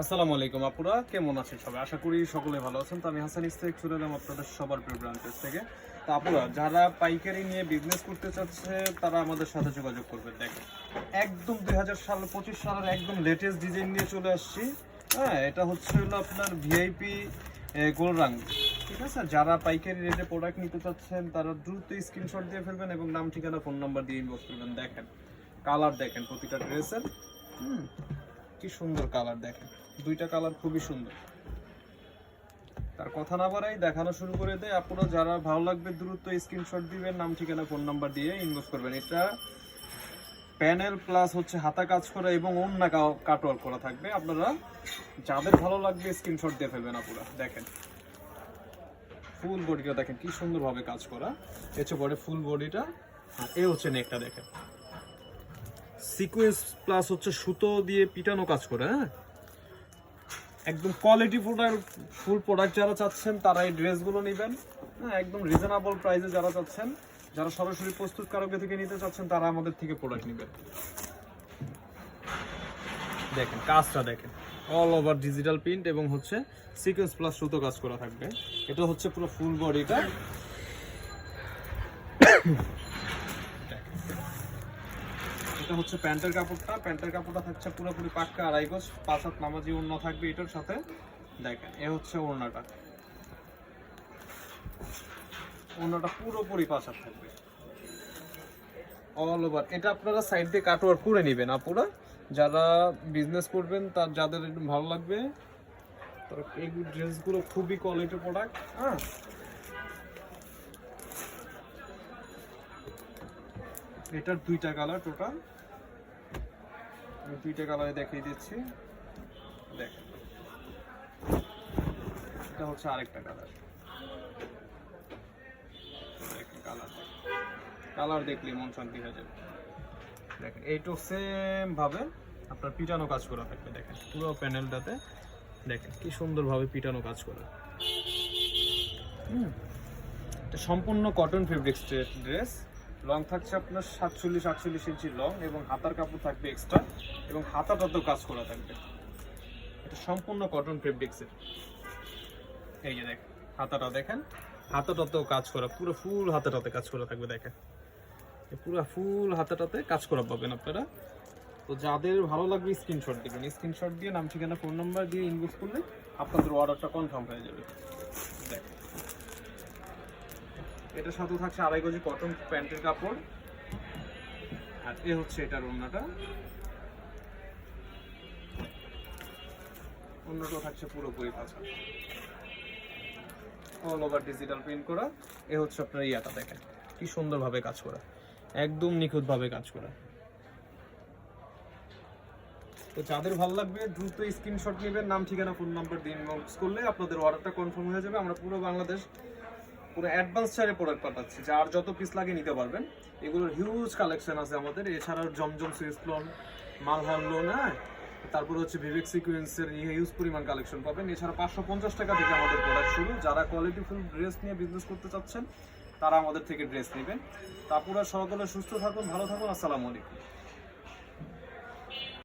আসসালামু আলাইকুম আপুরা, কেমন আছেন সবাই? আশা করি সকলে ভালো আছেন। তো আমি হাসান ইস্তেক চলে এলাম আপনাদের সবার প্রিয় ব্রাঞ্চেস থেকে। তো আপুরা, যারা পাইকারি নিয়ে বিজনেস করতে চাচ্ছে, তারা আমাদের সাথে যোগাযোগ করবেন। দেখেন, একদম দুই হাজার সাল, পঁচিশ সালের একদম লেটেস্ট ডিজাইন নিয়ে চলে আসছি। হ্যাঁ এটা হচ্ছে হলো আপনার ভিআইপি গোলরাং ঠিক আছে? যারা পাইকারি রেটে প্রোডাক্ট নিতে চাচ্ছেন, তারা দ্রুত স্ক্রিনশট দিয়ে ফেলবেন এবং নাম, ঠিকানা ফোন নাম্বার দিয়ে ইনবক্স করবেন। দেখেন কালার দেখেন, প্রতিটা ড্রেসের হুম, কি সুন্দর কালার দেখেন। দুইটা কালার খুবই সুন্দর। তার কথা না বাড়াই দেখানো শুরু করে দেয় আপনারা যারা ভালো লাগবে দ্রুত স্ক্রিনশট দিবেন, নাম, ঠিকানা ফোন নাম্বার দিয়ে ইনভেস্ট করবেন। এটা প্যানেল প্লাস হচ্ছে হাতা কাজ করা এবং অন্য কাটওয়ার্ক করা থাকবে। আপনারা যাদের ভালো লাগবে স্ক্রিনশট দিয়ে ফেলবেন আপনারা দেখেন ফুল বডিটা দেখেন কি সুন্দরভাবে কাজ করা। এছে পরে ফুল বডিটা এই হচ্ছে নেকটা দেখেন। সিকোয়েন্স প্লাস হচ্ছে সুতো দিয়ে পিটানো কাজ করে হ্যাঁ? একদম কোয়ালিটি প্রোডাক্ট ফুল প্রোডাক্ট যারা চাচ্ছেন তারা এই ড্রেসগুলো নেবেন। হ্যাঁ একদম রিজনেবল প্রাইসে যারা চাচ্ছেন, যারা সরাসরি প্রস্তুত প্রস্তুতকারকের থেকে নিতে চাচ্ছেন, তারা আমাদের থেকে প্রোডাক্ট নেবেন। দেখেন, কাজটা দেখেন। অল ওভার ডিজিটাল প্রিন্ট এবং হচ্ছে সিকোয়েন্স প্লাস সুতো কাজ করা থাকবে। এটা হচ্ছে পুরো ফুল বডিটা এটা হচ্ছে প্যান্টের কাপড়টা। প্যান্টের কাপড়টা থাকছে পুরোপুরি পাক্কা আড়াই গজ, পাঁচ হাত নামাজি ওড়না থাকবে এটার সাথে। দেখেন, এ হচ্ছে ওড়নাটা ওড়নাটা পুরোপুরি পাঁচ হাত থাকবে। অল ওভার এটা আপনারা সাইড দিয়ে কাটওয়ার করে নেবেন আপুরা। যারা বিজনেস করবেন, তার যাদের ভালো লাগবে। এই ড্রেসগুলো খুবই কোয়ালিটি প্রোডাক্ট হ্যাঁ? এটার দুইটা কালার টোটাল। দুইটা কালারে দেখিয়ে দিচ্ছি। দেখ এটা হচ্ছে আরেকটা কালার। কালার। কালার দেখলে মন শান্তি হয়ে যাবে। দেখেন এইটাও সেম ভাবে আপনার পিটানো কাজ করা থাকবে। দেখেন, পুরো প্যানেলটাতে। দেখেন, কি সুন্দরভাবে পিটানো কাজ করা। হুম। সম্পূর্ণ কটন ফেব্রিক্স ড্রেস লং থাকছে আপনার সাতচল্লিশ, আটচল্লিশ ইঞ্চি লং এবং হাতার কাপড় থাকবে এক্সট্রা এবং হাতাটাতেও কাজ করা থাকবে। এটা সম্পূর্ণ কটন ফেব্রিক্সের এই যে দেখ, হাতাটা দেখেন হাতাটাতেও কাজ করা, পুরো ফুল হাতাটাতে কাজ করা থাকবে, দেখেন। পুরো ফুল হাতাটাতে কাজ করা পাবেন আপনারা। তো যাদের ভালো লাগবে স্ক্রিনশট দিবেন। স্ক্রিনশট দিয়ে নাম, ঠিকানা ফোন নাম্বার দিয়ে ইনবক্স করলে আপনাদের অর্ডারটা কনফার্ম হয়ে যাবে দেখেন এটার সাথে থাকছে আড়াই গজি কটন প্যান্টের কাপড়। আর এ হচ্ছে এটার অন্যটা থাকছে পুরোপুরি কাঁচা। অল ওভার ডিজিটাল প্রিন্ট করা। এ হচ্ছে আপনার ইয়াটা দেখেন, কি সুন্দরভাবে কাজ করা। একদম নিখুঁতভাবে কাজ করা। তো যাদের ভালো লাগবে, দ্রুত স্ক্রিনশট নেবেন। নাম, ঠিকানা ফোন নাম্বার দিন ইনবক্স করলে আপনাদের অর্ডারটা কনফার্ম হয়ে যাবে। আমরা পুরো বাংলাদেশ পুরো অ্যাডভান্স চারে প্রোডাক্ট পাঠাচ্ছি, যার যত পিস লাগে নিতে পারবেন। এগুলোর হিউজ কালেকশন আছে আমাদের। এছাড়াও Zamzam swiss lawn Malhar lawn হ্যাঁ? তারপর হচ্ছে বিবেক সিকুয়েন্সের হিউজ পরিমাণ কালেকশন পাবেন। এছাড়া পাঁচশো পঞ্চাশ টাকা থেকে আমাদের প্রোডাক্ট শুরু। যারা কোয়ালিটিফুল ড্রেস নিয়ে বিজনেস করতে চাচ্ছেন, তারা আমাদের থেকে ড্রেস নেবেন। তারপরে সকলে সুস্থ থাকুন, ভালো থাকুন, আসসালামু আলাইকুম।